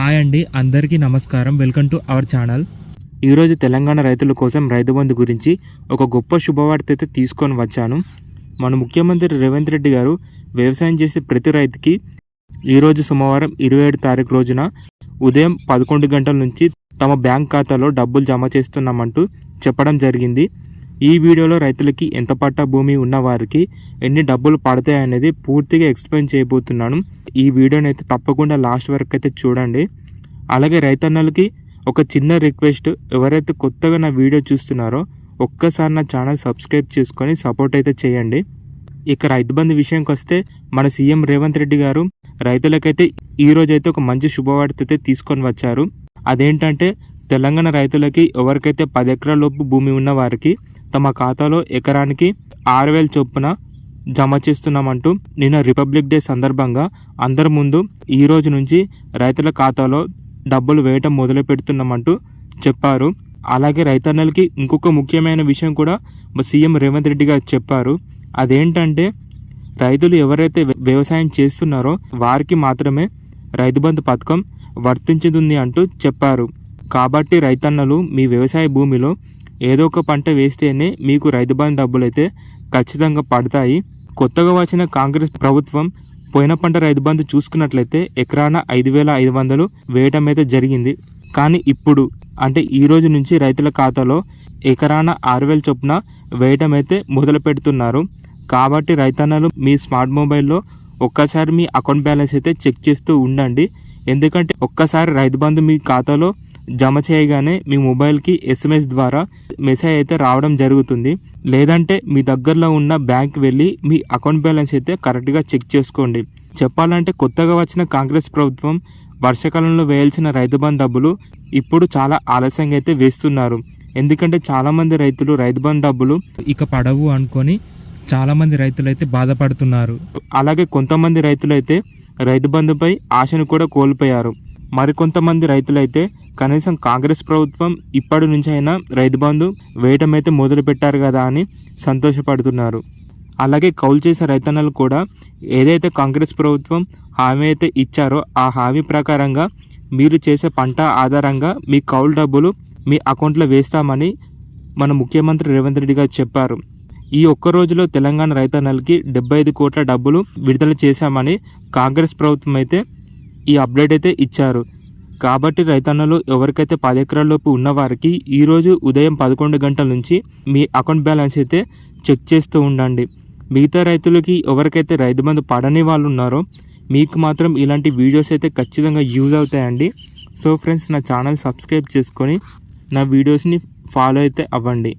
Hi అండి అందరికీ నమస్కారం. Welcome to our channel. ఈరోజు తెలంగాణ రైతుల కోసం రైతు బంధు గురించి ఒక గొప్ప శుభవార్త అయితే తీసుకొని వచ్చాను. మన ముఖ్యమంత్రి రేవంత్ రెడ్డి గారు వ్యవసాయం చేసే ప్రతి రైతుకి ఈరోజు సోమవారం ఇరవై ఏడు తారీఖు రోజున ఉదయం పదకొండు గంటల నుంచి తమ బ్యాంక్ ఖాతాలో డబ్బులు జమ చేస్తున్నామంటూ చెప్పడం జరిగింది. ఈ వీడియోలో రైతులకి ఎంత పట్టా భూమి ఉన్నవారికి ఎన్ని డబ్బులు పడతాయి అనేది పూర్తిగా ఎక్స్ప్లెయిన్ చేయబోతున్నాను. ఈ వీడియోని అయితే తప్పకుండా లాస్ట్ వరకు అయితే చూడండి. అలాగే రైతన్నలకి ఒక చిన్న రిక్వెస్ట్ ఎవరైతే కొత్తగా నా వీడియో చూస్తున్నారో ఒక్కసారి నా ఛానల్ సబ్స్క్రైబ్ చేసుకొని సపోర్ట్ అయితే చేయండి. ఇక రైతు బంధు విషయంకి వస్తే మన సీఎం రేవంత్ రెడ్డి గారు రైతులకైతే ఈ అయితే ఒక మంచి శుభవార్త అయితే తీసుకొని వచ్చారు. అదేంటంటే తెలంగాణ రైతులకి ఎవరికైతే పది ఎకరాల లోపు భూమి ఉన్న వారికి తమ ఖాతాలో ఎకరానికి ఆరు వేల చొప్పున జమ చేస్తున్నామంటూ నిన్న రిపబ్లిక్ డే సందర్భంగా అందరి ముందు ఈ రోజు నుంచి రైతుల ఖాతాలో డబ్బులు వేయటం మొదలు పెడుతున్నామంటూ చెప్పారు. అలాగే రైతన్నలకి ఇంకొక ముఖ్యమైన విషయం కూడా సీఎం రేవంత్ రెడ్డి గారు చెప్పారు. అదేంటంటే రైతులు ఎవరైతే వ్యవసాయం చేస్తున్నారో వారికి మాత్రమే రైతు బంధు పథకం వర్తించుతుంది అంటూ చెప్పారు. కాబట్టి రైతన్నలు మీ వ్యవసాయ భూమిలో ఏదో ఒక పంట వేస్తేనే మీకు రైతు బంధు డబ్బులు అయితే ఖచ్చితంగా పడతాయి. కొత్తగా వచ్చిన కాంగ్రెస్ ప్రభుత్వం పోయిన పంట రైతు బంధు చూసుకున్నట్లయితే ఎకరాన ఐదు వేల ఐదు వందలు వేయటం అయితే జరిగింది. కానీ ఇప్పుడు అంటే ఈ రోజు నుంచి రైతుల ఖాతాలో ఎకరాన ఆరు వేల చొప్పున వేయటం అయితే మొదలు పెడుతున్నారు. కాబట్టి రైతన్నలు మీ స్మార్ట్ మొబైల్లో ఒక్కసారి మీ అకౌంట్ బ్యాలెన్స్ అయితే చెక్ చేస్తూ ఉండండి. ఎందుకంటే ఒక్కసారి రైతు బంధు మీ ఖాతాలో జమ చేయగానే మీ మొబైల్కి ఎస్ఎంఎస్ ద్వారా మెసేజ్ అయితే రావడం జరుగుతుంది. లేదంటే మీ దగ్గరలో ఉన్న బ్యాంక్ వెళ్ళి మీ అకౌంట్ బ్యాలెన్స్ అయితే కరెక్ట్గా చెక్ చేసుకోండి. చెప్పాలంటే కొత్తగా వచ్చిన కాంగ్రెస్ ప్రభుత్వం వర్షాకాలంలో వేయాల్సిన రైతు బంధు డబ్బులు ఇప్పుడు చాలా ఆలస్యంగా అయితే వేస్తున్నారు. ఎందుకంటే చాలామంది రైతులు రైతు బంధు డబ్బులు ఇక పడవు అనుకొని చాలామంది రైతులు అయితే బాధపడుతున్నారు. అలాగే కొంతమంది రైతులైతే రైతు బంధుపై ఆశను కూడా కోల్పోయారు. మరికొంతమంది రైతులైతే కనీసం కాంగ్రెస్ ప్రభుత్వం ఇప్పటి నుంచి అయినా రైతు బంధు వేయటం అయితే మొదలు పెట్టారు కదా అని సంతోషపడుతున్నారు. అలాగే కౌలు చేసే రైతన్నలు కూడా ఏదైతే కాంగ్రెస్ ప్రభుత్వం హామీ అయితే ఇచ్చారో ఆ హామీ ప్రకారంగా మీరు చేసే పంట ఆధారంగా మీ కౌలు డబ్బులు మీ అకౌంట్లో వేస్తామని మన ముఖ్యమంత్రి రేవంత్ రెడ్డి గారు చెప్పారు. ఈ ఒక్క రోజులో తెలంగాణ రైతన్నలకి డెబ్బై ఐదు కోట్ల డబ్బులు విడుదల చేశామని కాంగ్రెస్ ప్రభుత్వం అయితే ఈ అప్డేట్ అయితే ఇచ్చారు. కాబట్టి రైతన్నలు ఎవరికైతే పది ఎకరాలలోపు ఉన్నవారికి ఈరోజు ఉదయం పదకొండు గంటల నుంచి మీ అకౌంట్ బ్యాలెన్స్ అయితే చెక్ చేస్తూ ఉండండి. మిగతా రైతులకి ఎవరికైతే రైతు బంధు పడని వాళ్ళు ఉన్నారో మీకు మాత్రం ఇలాంటి వీడియోస్ అయితే ఖచ్చితంగా యూజ్ అవుతాయండి. సో ఫ్రెండ్స్ నా ఛానల్ సబ్స్క్రైబ్ చేసుకొని నా వీడియోస్ని ఫాలో అయితే అవ్వండి.